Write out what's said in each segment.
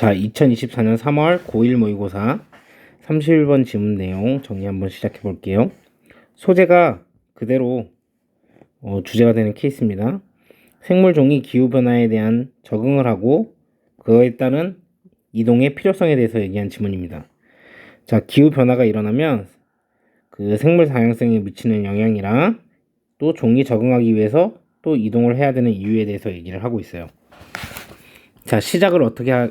자, 2024년 3월 고1 모의고사 31번 지문 내용 정리 한번 시작해 볼게요. 소재가 그대로 어, 주제가 되는 케이스입니다. 생물 종이 기후 변화에 대한 적응을 하고 그거에 따른 이동의 필요성에 대해서 얘기한 지문입니다. 자, 기후 변화가 일어나면 그 생물 다양성에 미치는 영향이랑 또 종이 적응하기 위해서 또 이동을 해야 되는 이유에 대해서 얘기를 하고 있어요. 자, 시작을 어떻게 하,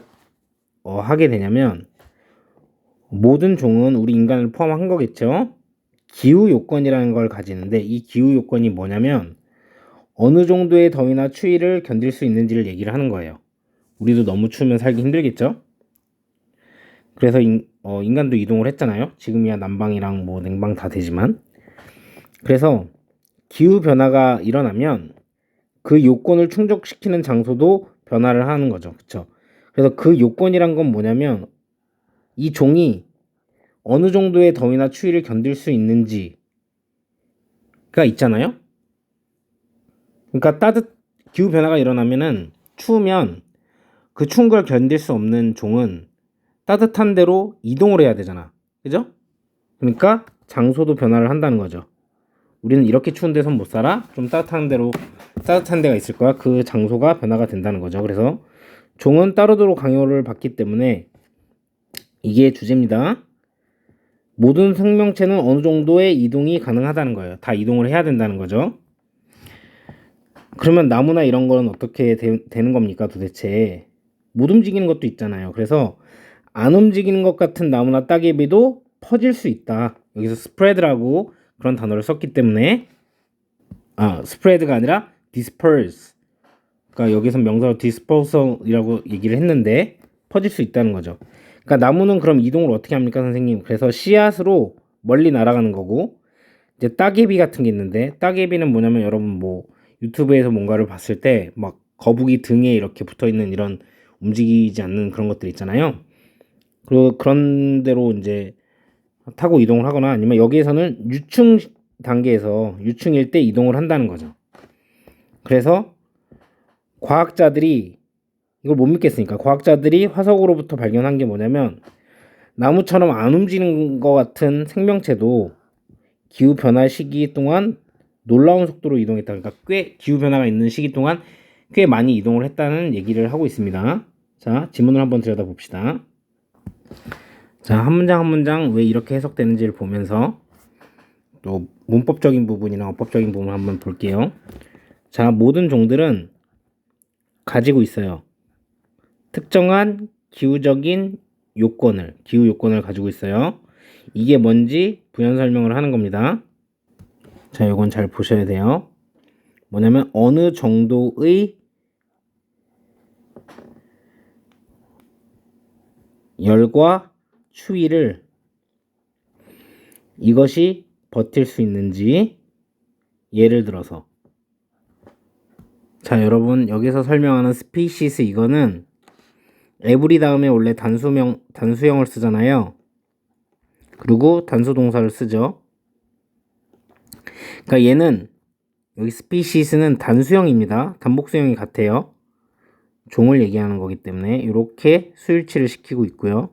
어, 하게 되냐면 모든 종은 우리 인간을 포함한 거겠죠. 기후 요건이라는 걸 가지는데 이 기후 요건이 뭐냐면 어느 정도의 더위나 추위를 견딜 수 있는지를 얘기를 하는 거예요. 우리도 너무 추우면 살기 힘들겠죠. 그래서 인, 어, 인간도 이동을 했잖아요. 지금이야 난방이랑 뭐 냉방 다 되지만 그래서 기후 변화가 일어나면 그 요건을 충족시키는 장소도 변화를 하는 거죠. 그쵸? 그래서 그 요건이란 건 뭐냐면 이 종이 어느 정도의 더위나 추위를 견딜 수 있는지가 있잖아요. 그러니까 따뜻 기후 변화가 일어나면은 추우면 그 추운 걸 견딜 수 없는 종은 따뜻한 데로 이동을 해야 되잖아. 그죠? 그러니까 장소도 변화를 한다는 거죠. 우리는 이렇게 추운 데선 못 살아. 좀 따뜻한 데로 따뜻한 데가 있을 거야. 그 장소가 변화가 된다는 거죠. 그래서 종은 따로도로 강요를 받기 때문에 이게 주제입니다. 모든 생명체는 어느 정도의 이동이 가능하다는 거예요. 다 이동을 해야 된다는 거죠. 그러면 나무나 이런 거는 어떻게 되, 는 겁니까 도대체? 못 움직이는 것도 있잖아요. 그래서 안 움직이는 것 같은 나무나 따개비도 퍼질 수 있다. 여기서 스프레드라고 그런 단어를 썼기 때문에 아 스프레드가 아니라 disperse 그러니까 여기서 명사로 dispersal이라고 얘기를 했는데 퍼질 수 있다는 거죠. 그러니까 나무는 그럼 이동을 어떻게 합니까 선생님? 그래서 씨앗으로 멀리 날아가는 거고 이제 따개비 같은 게 있는데 따개비는 뭐냐면 여러분 뭐 유튜브에서 뭔가를 봤을 때 막 거북이 등에 이렇게 붙어 있는 이런 움직이지 않는 그런 것들 있잖아요. 그 그런 대로 이제 타고 이동을 하거나 아니면 여기에서는 유충 단계에서 유충일 때 이동을 한다는 거죠. 그래서 과학자들이 이걸 못 믿겠으니까 과학자들이 화석으로부터 발견한 게 뭐냐면 나무처럼 안 움직이는 것 같은 생명체도 기후 변화 시기 동안 놀라운 속도로 이동했다. 그러니까 꽤 기후 변화가 있는 시기 동안 꽤 많이 이동을 했다는 얘기를 하고 있습니다. 자, 지문을 한번 들여다 봅시다. 자, 한 문장 한 문장 왜 이렇게 해석되는지를 보면서 또 문법적인 부분이나 어법적인 부분을 한번 볼게요. 자, 모든 종들은 가지고 있어요. 특정한 기후적인 요건을, 기후 요건을 가지고 있어요. 이게 뭔지 부연 설명을 하는 겁니다. 자, 요건 잘 보셔야 돼요. 뭐냐면 어느 정도의 열과 추위를 이것이 버틸 수 있는지 예를 들어서 자 여러분 여기서 설명하는 스피시스 이거는 에브리 다음에 원래 단수명 단수형을 쓰잖아요. 그리고 단수 동사를 쓰죠. 그러니까 얘는 여기 스피시스는 단수형입니다. 단복수형이 같아요. 종을 얘기하는 거기 때문에 이렇게 수일치를 시키고 있고요.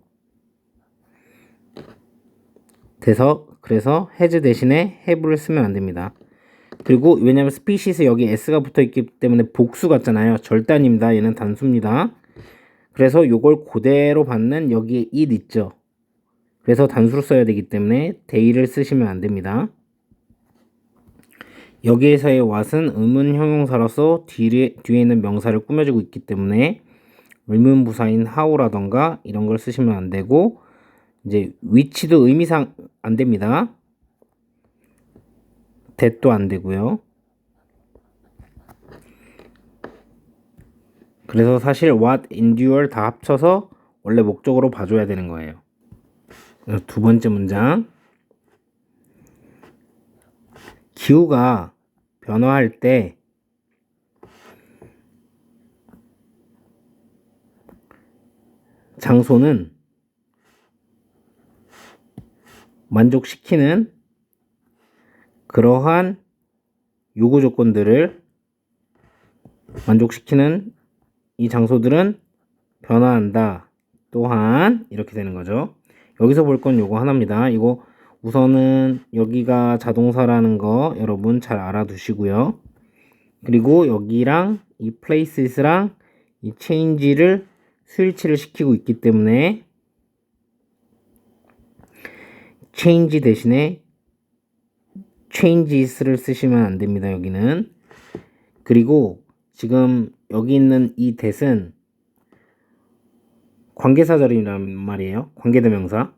돼서 그래서 해즈 대신에 have를 쓰면 안 됩니다. 그리고 왜냐면 스피시스 여기 s가 붙어 있기 때문에 복수 같잖아요. 절단입니다. 얘는 단수입니다. 그래서 요걸 그대로 받는 여기에 it 있죠. 그래서 단수로 써야 되기 때문에 day를 쓰시면 안 됩니다. 여기에서의 what은 의문 형용사로서 뒤에, 뒤에 있는 명사를 꾸며주고 있기 때문에 의문 부사인 how라던가 이런 걸 쓰시면 안 되고 이제 위치도 의미상 안 됩니다. That도 안 되고요. 그래서 사실 what, endure 다 합쳐서 원래 목적으로 봐줘야 되는 거예요. 두 번째 문장. 기후가 변화할 때 장소는 만족시키는 그러한 요구 조건들을 만족시키는 이 장소들은 변화한다. 또한 이렇게 되는 거죠. 여기서 볼 건 요거 하나입니다. 이거 우선은 여기가 자동사라는 거 여러분 잘 알아두시고요. 그리고 여기랑 이 places랑 이 change를 스위치를 시키고 있기 때문에 change 대신에 changes를 쓰시면 안 됩니다. 여기는 그리고 지금 여기 있는 이 that은 관계사절이란 말이에요. 관계대명사.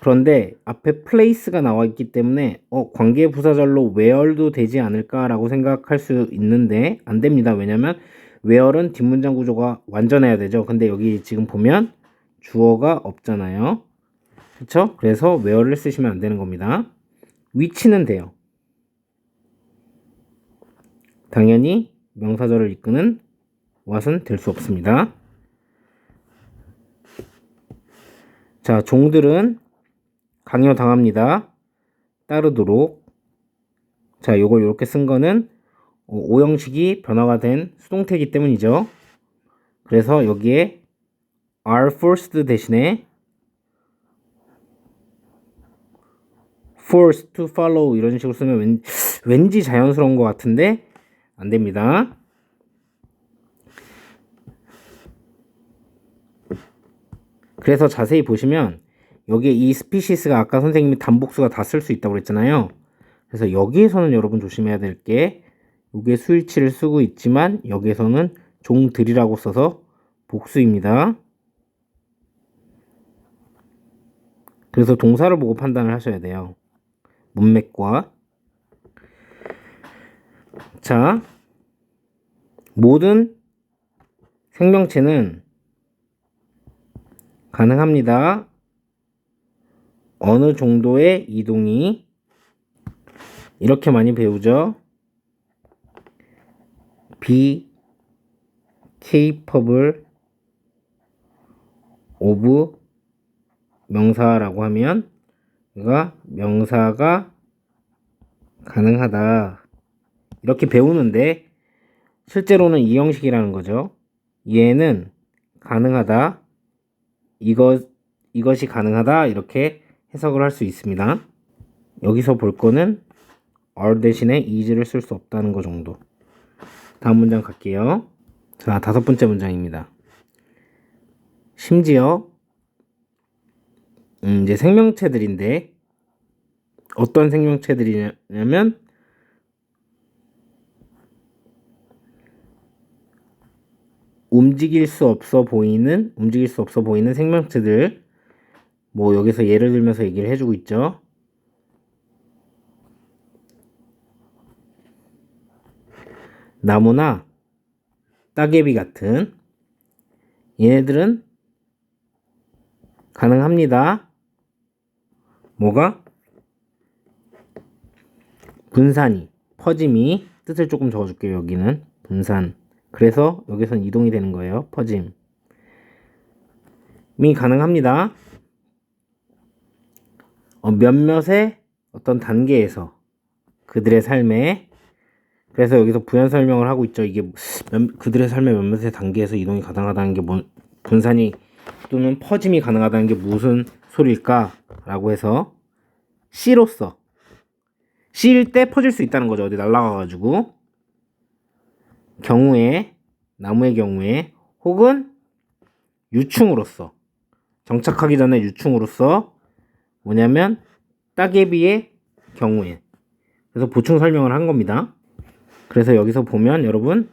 그런데 앞에 place가 나와 있기 때문에 어, 관계 부사절로 where도 되지 않을까라고 생각할 수 있는데 안 됩니다. 왜냐면 where은 뒷문장 구조가 완전해야 되죠. 근데 여기 지금 보면 주어가 없잖아요. 그렇죠? 그래서 where를 쓰시면 안 되는 겁니다. 위치는 돼요. 당연히 명사절을 이끄는 what은 될 수 없습니다. 자, 종들은 강요 당합니다. 따르도록. 자, 요걸 이렇게 쓴 거는 어, 오형식이 변화가 된 수동태이기 때문이죠. 그래서 여기에 are forced 대신에 forced to follow 이런 식으로 쓰면 왠, 왠지 자연스러운 것 같은데 안 됩니다. 그래서 자세히 보시면 여기에 이 스피시스가 아까 선생님이 단복수가 다 쓸 수 있다고 그랬잖아요. 그래서 여기에서는 여러분 조심해야 될게 이게 수일치를 쓰고 있지만 여기에서는 종들이라고 써서 복수입니다. 그래서 동사를 보고 판단을 하셔야 돼요. 문맥과 자 모든 생명체는 가능합니다. 어느 정도의 이동이 이렇게 많이 배우죠. be capable of 명사라고 하면 얘 가 명사가 가능하다. 이렇게 배우는데 실제로는 이 형식이라는 거죠. 얘는 가능하다. 이것 이것이 가능하다. 이렇게 해석을 할 수 있습니다. 여기서 볼 거는 are 대신에 is를 쓸 수 없다는 거 정도. 다음 문장 갈게요. 자, 다섯 번째 문장입니다. 심지어 음, 이제 생명체들인데 어떤 생명체들이냐면 움직일 수 없어 보이는 움직일 수 없어 보이는 생명체들 뭐 여기서 예를 들면서 얘기를 해주고 있죠. 나무나 따개비 같은 얘네들은 가능합니다. 뭐가? 분산이, 퍼짐이 뜻을 조금 적어줄게요. 여기는 분산. 그래서 여기선 이동이 되는 거예요. 퍼짐이 가능합니다. 어, 몇몇의 어떤 단계에서 그들의 삶에 그래서 여기서 부연 설명을 하고 있죠. 이게 몇, 그들의 삶의 몇몇의 단계에서 이동이 가능하다는 게 뭐, 분산이 또는 퍼짐이 가능하다는 게 무슨 소리일까라고 해서 C로서 C일 때 퍼질 수 있다는 거죠. 어디 날아가가지고 경우에 나무의 경우에 혹은 유충으로서 정착하기 전에 유충으로서 뭐냐면 따개비의 경우에 그래서 보충 설명을 한 겁니다. 그래서 여기서 보면 여러분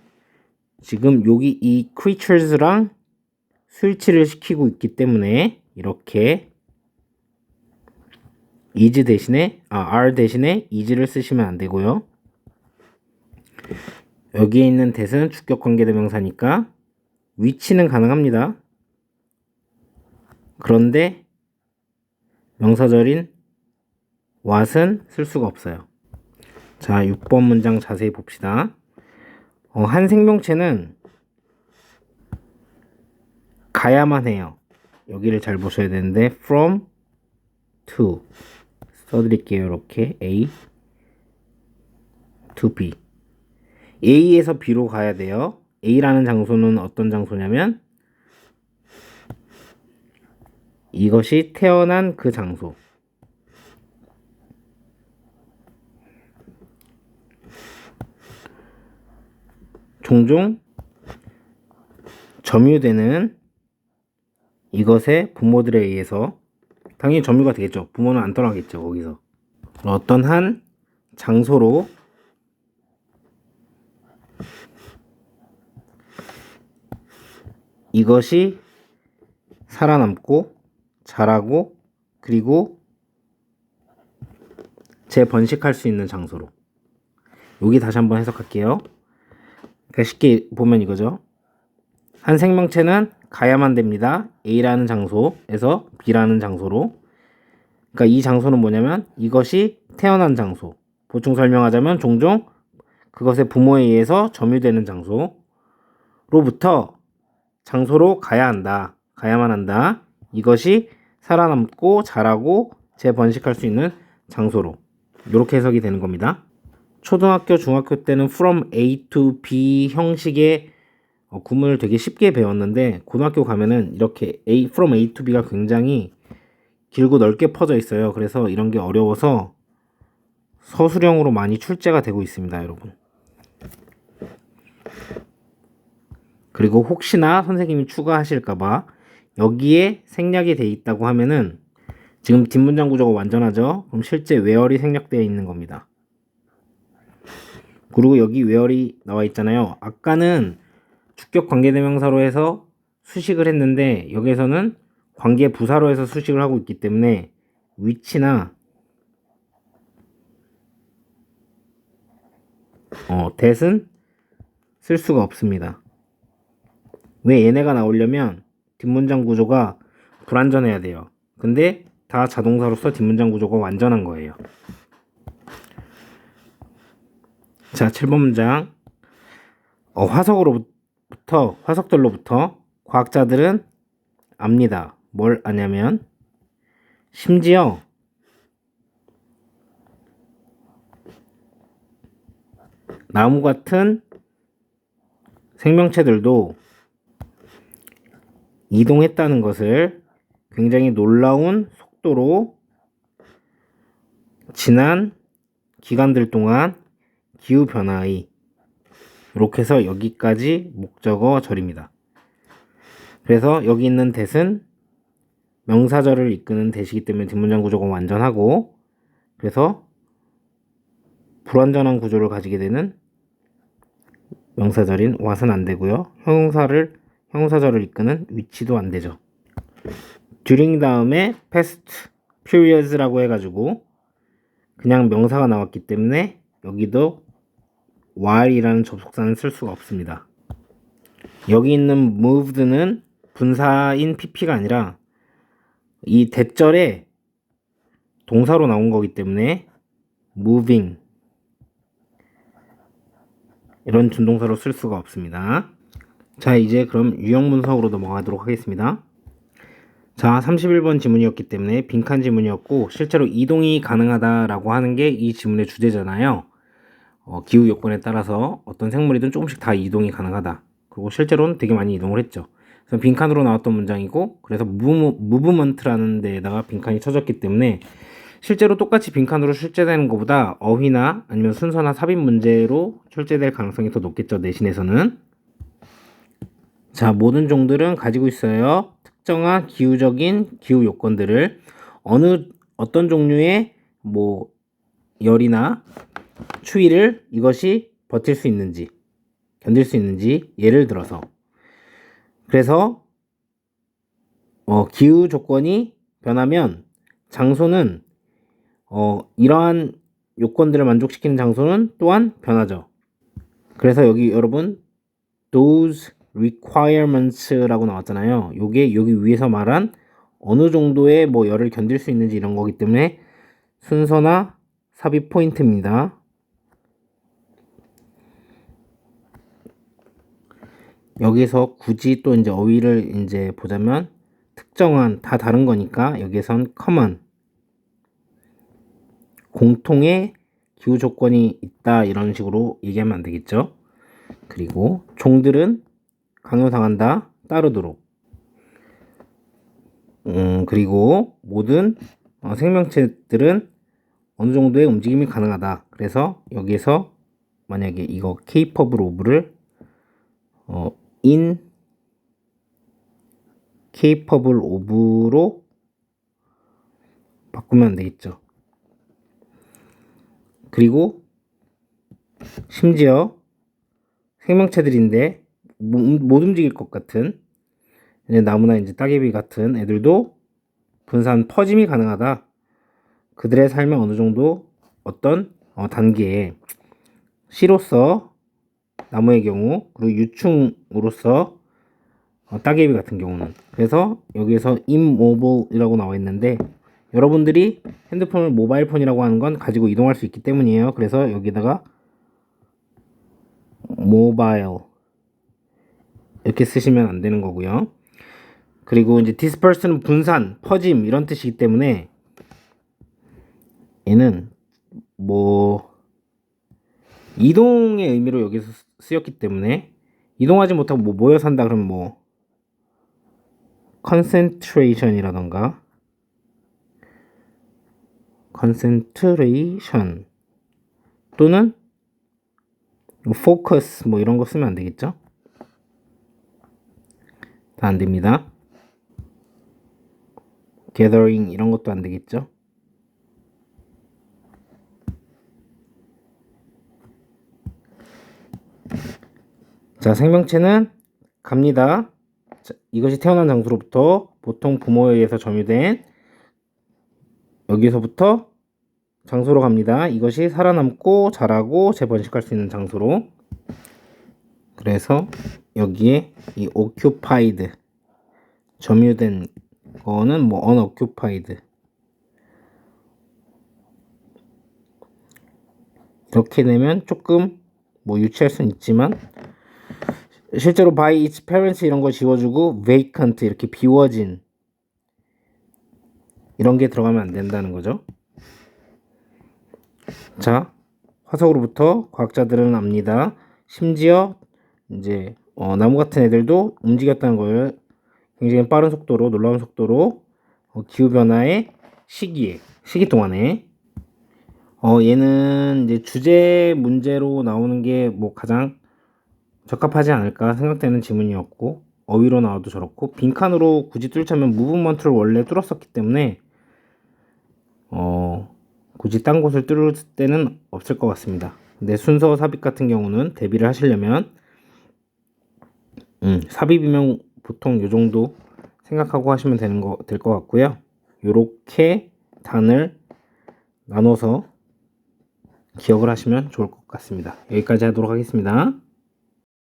지금 여기 이 creatures랑 스위치를 시키고 있기 때문에 이렇게 is 대신에 아 are 대신에 is를 쓰시면 안 되고요. 여기에 있는 that은 주격 관계대명사니까 위치는 가능합니다. 그런데 명사절인 what은 쓸 수가 없어요. 자, 6번 문장 자세히 봅시다. 어, 한 생명체는 가야만 해요. 여기를 잘 보셔야 되는데 from to 써드릴게요. 이렇게 A to B A에서 B로 가야 돼요. A라는 장소는 어떤 장소냐면 이것이 태어난 그 장소. 종종 점유되는 이것의 부모들에 의해서 당연히 점유가 되겠죠. 부모는 안 떠나겠죠. 거기서 어떤 한 장소로 이것이 살아남고 자라고 그리고 재번식할 수 있는 장소로 여기 다시 한번 해석할게요. 그러니까 쉽게 보면 이거죠. 한 생명체는 가야만 됩니다. A라는 장소에서 B라는 장소로. 그러니까 이 장소는 뭐냐면 이것이 태어난 장소. 보충 설명하자면 종종 그것의 부모에 의해서 점유되는 장소로부터 장소로 가야 한다. 가야만 한다. 이것이 살아남고 자라고 재번식할 수 있는 장소로. 이렇게 해석이 되는 겁니다. 초등학교, 중학교 때는 from A to B 형식의 어, 구문을 되게 쉽게 배웠는데 고등학교 가면은 이렇게 A from A to B가 굉장히 길고 넓게 퍼져 있어요. 그래서 이런 게 어려워서 서술형으로 많이 출제가 되고 있습니다, 여러분. 그리고 혹시나 선생님이 추가하실까봐 여기에 생략이 돼 있다고 하면은 지금 뒷문장 구조가 완전하죠? 그럼 실제 웨얼이 생략되어 있는 겁니다. 그리고 여기 웨얼이 나와 있잖아요. 아까는 주격 관계대명사로 해서 수식을 했는데 여기에서는 관계 부사로 해서 수식을 하고 있기 때문에 위치나 어, that은 쓸 수가 없습니다. 왜 얘네가 나오려면 뒷문장 구조가 불완전해야 돼요. 근데 다 자동사로서 뒷문장 구조가 완전한 거예요. 자, 7번 문장. 어, 화석으로 부터, 화석들로부터 과학자들은 압니다. 뭘 아냐면, 심지어 나무 같은 생명체들도 이동했다는 것을 굉장히 놀라운 속도로 지난 기간들 동안 기후 변화의 이렇게 해서 여기까지 목적어 절입니다. 그래서 여기 있는 대은 명사절을 이끄는 대시기 때문에 뒷문장 구조가 완전하고 그래서 불완전한 구조를 가지게 되는 명사절인 왓은 안 되고요. 형용사를 형용사절을 이끄는 위치도 안 되죠. during 다음에 past periods라고 해가지고 그냥 명사가 나왔기 때문에 여기도 while이라는 접속사는 쓸 수가 없습니다. 여기 있는 moved는 분사인 pp가 아니라 이 대절에 동사로 나온 거기 때문에 moving 이런 준동사로 쓸 수가 없습니다. 자, 이제 그럼 유형 분석으로 넘어가도록 하겠습니다. 자, 31번 지문이었기 때문에 빈칸 지문이었고 실제로 이동이 가능하다라고 하는 게 이 지문의 주제잖아요. 어, 기후 요건에 따라서 어떤 생물이든 조금씩 다 이동이 가능하다. 그리고 실제로는 되게 많이 이동을 했죠. 그래서 빈칸으로 나왔던 문장이고 그래서 무브, 무브먼트라는 데에다가 빈칸이 쳐졌기 때문에 실제로 똑같이 빈칸으로 출제되는 것보다 어휘나 아니면 순서나 삽입 문제로 출제될 가능성이 더 높겠죠. 내신에서는. 자, 모든 종들은 가지고 있어요. 특정한 기후적인 기후 요건들을 어느 어떤 종류의 뭐 열이나 추위를 이것이 버틸 수 있는지 견딜 수 있는지 예를 들어서 그래서 어, 기후 조건이 변하면 장소는 어, 이러한 요건들을 만족시키는 장소는 또한 변하죠. 그래서 여기 여러분 those requirements라고 나왔잖아요. 요게 여기 위에서 말한 어느 정도의 뭐 열을 견딜 수 있는지 이런 거기 때문에 순서나 삽입 포인트입니다. 여기서 굳이 또 이제 어휘를 이제 보자면 특정한 다 다른 거니까 여기선 common 공통의 기후 조건이 있다 이런 식으로 얘기하면 안 되겠죠. 그리고 종들은 강요당한다 따르도록 음, 그리고 모든 어, 생명체들은 어느 정도의 움직임이 가능하다. 그래서 여기에서 만약에 이거 capable of를 어, in capable of로 바꾸면 안 되겠죠. 그리고 심지어 생명체들인데 못, 못 움직일 것 같은 나무나 이제 따개비 같은 애들도 분산 퍼짐이 가능하다. 그들의 삶에 어느 정도 어떤 어, 단계에 씨로서 나무의 경우 그리고 유충으로서 어, 따개비 같은 경우는 그래서 여기에서 immobile이라고 나와 있는데 여러분들이 핸드폰을 모바일 폰이라고 하는 건 가지고 이동할 수 있기 때문이에요. 그래서 여기다가 모바일 이렇게 쓰시면 안 되는 거고요. 그리고 이제 disperse는 분산, 퍼짐 이런 뜻이기 때문에 얘는 뭐 이동의 의미로 여기서 쓰였기 때문에 이동하지 못하고 뭐 모여 산다 그러면 뭐 concentration이라던가 concentration 또는 focus 뭐 이런 거 쓰면 안 되겠죠? 다 안 됩니다. gathering 이런 것도 안 되겠죠? 자, 생명체는 갑니다. 자, 이것이 태어난 장소로부터 보통 부모에 의해서 점유된 여기서부터 장소로 갑니다. 이것이 살아남고 자라고 재번식할 수 있는 장소로. 그래서 여기에 이 occupied 점유된 거는 뭐 unoccupied 이렇게 되면 조금 뭐 유치할 수는 있지만 실제로 by its parents 이런 거 지워주고 vacant 이렇게 비워진 이런 게 들어가면 안 된다는 거죠. 자, 화석으로부터 과학자들은 압니다. 심지어 이제 어, 나무 같은 애들도 움직였다는 걸 굉장히 빠른 속도로 놀라운 속도로 어, 기후 변화의 시기에 시기 동안에 어 얘는 이제 주제 문제로 나오는 게 뭐 가장 적합하지 않을까 생각되는 지문이었고 어휘로 나와도 저렇고 빈칸으로 굳이 뚫자면 무브먼트를 원래 뚫었었기 때문에 어 굳이 딴 곳을 뚫을 때는 없을 것 같습니다. 근데 순서 삽입 같은 경우는 대비를 하시려면 음, 삽입이면 보통 요 정도 생각하고 하시면 되는 거 될 것 같고요. 요렇게 단을 나눠서 기억을 하시면 좋을 것 같습니다. 여기까지 하도록 하겠습니다.